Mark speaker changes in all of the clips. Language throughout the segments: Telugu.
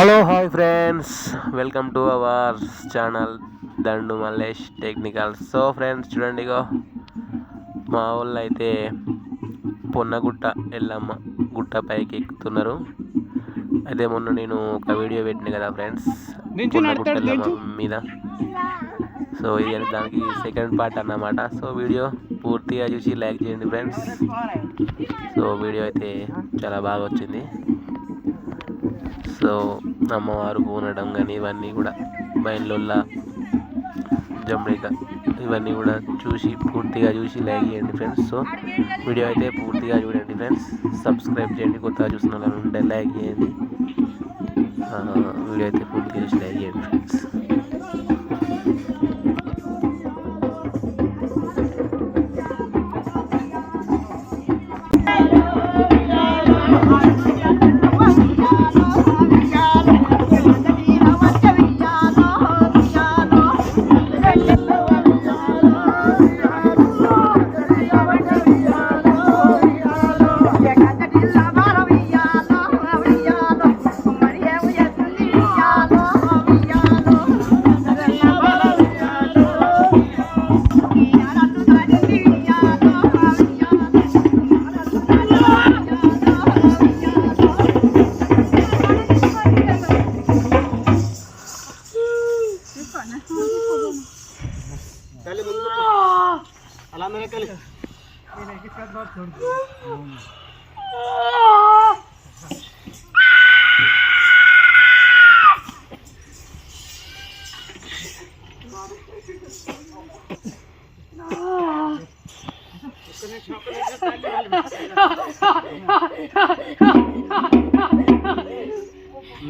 Speaker 1: Hello hi friends welcome to our channel Dandu Mallesh technical so friends చూడండి ఇగో. మా వాళ్ళు అయితే పొన్నగుట్ట ఎల్లమ్మ గుట్ట పైకి ఎక్కుతున్నారు. అయితే మొన్న నేను ఒక వీడియో పెట్టిన కదా ఫ్రెండ్స్ పొన్నగుట్ట ఎల్లమ్మ మీద. సో ఇది దానికి సెకండ్ పార్ట్ అన్నమాట. సో వీడియో పూర్తిగా చూసి లైక్ చేయండి ఫ్రెండ్స్ సో వీడియో అయితే చాలా బాగా వచ్చింది. సో అమ్మవారు పూనడం కానీ ఇవన్నీ కూడా బయలుల్లా జమ్రిక ఇవన్నీ కూడా చూసి పూర్తిగా చూసి లైక్ చేయండి ఫ్రెండ్స్. సో వీడియో అయితే పూర్తిగా చూడండి ఫ్రెండ్స్. సబ్స్క్రైబ్ చేయండి కొత్తగా చూసిన వాళ్ళు ఉంటే లైక్ చేయండి. వీడియో అయితే పూర్తిగా చూసి లైక్ చేయండి ఫ్రెండ్స్.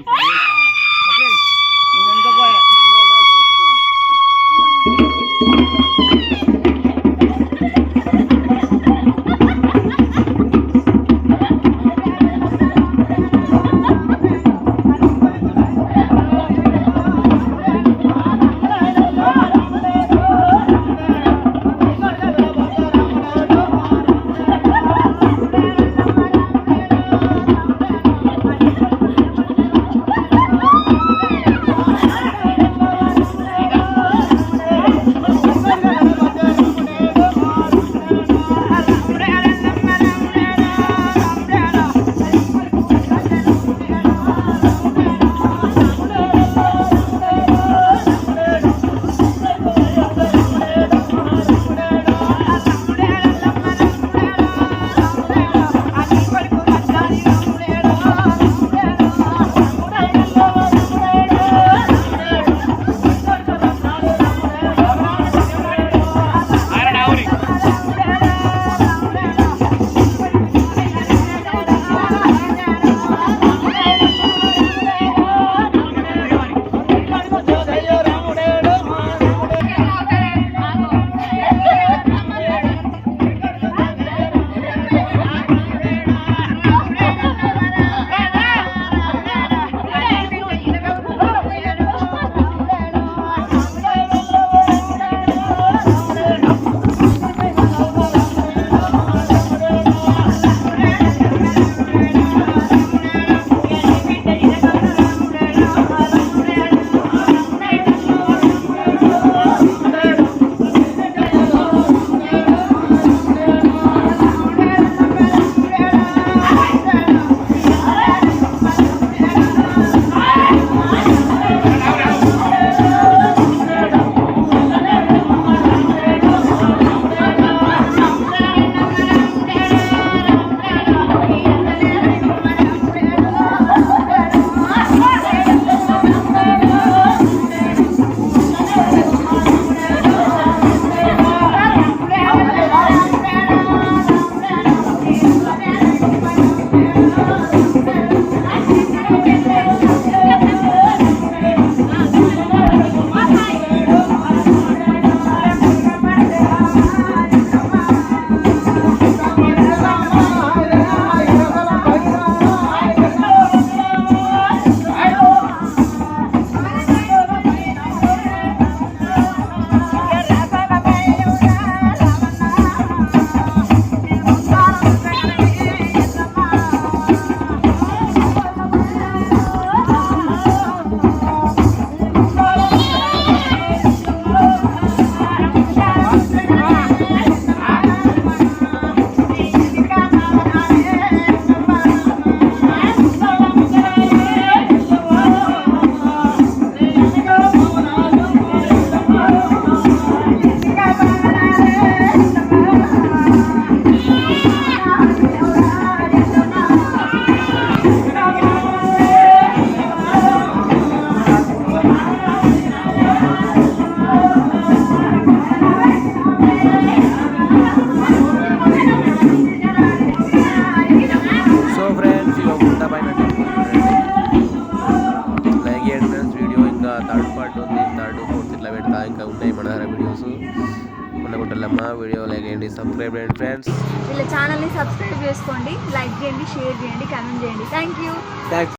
Speaker 2: Ah!
Speaker 1: ఇంకా థర్డ్ పార్ట్ ఉంది. థర్డ్ ఫోర్త్ ఇట్లా పెడతా. ఇంకా ఉన్నాయి మన దగ్గర వీడియోస్ ఉండకుంటారమ్మా వీడియో. లైక్ చేయండి సబ్స్క్రైబ్ చేయండి ఫ్రెండ్స్
Speaker 3: వీళ్ళ ఛానల్ని సబ్స్క్రైబ్ చేసుకోండి లైక్ చేయండి షేర్ చేయండి కామెంట్ చేయండి. Thank you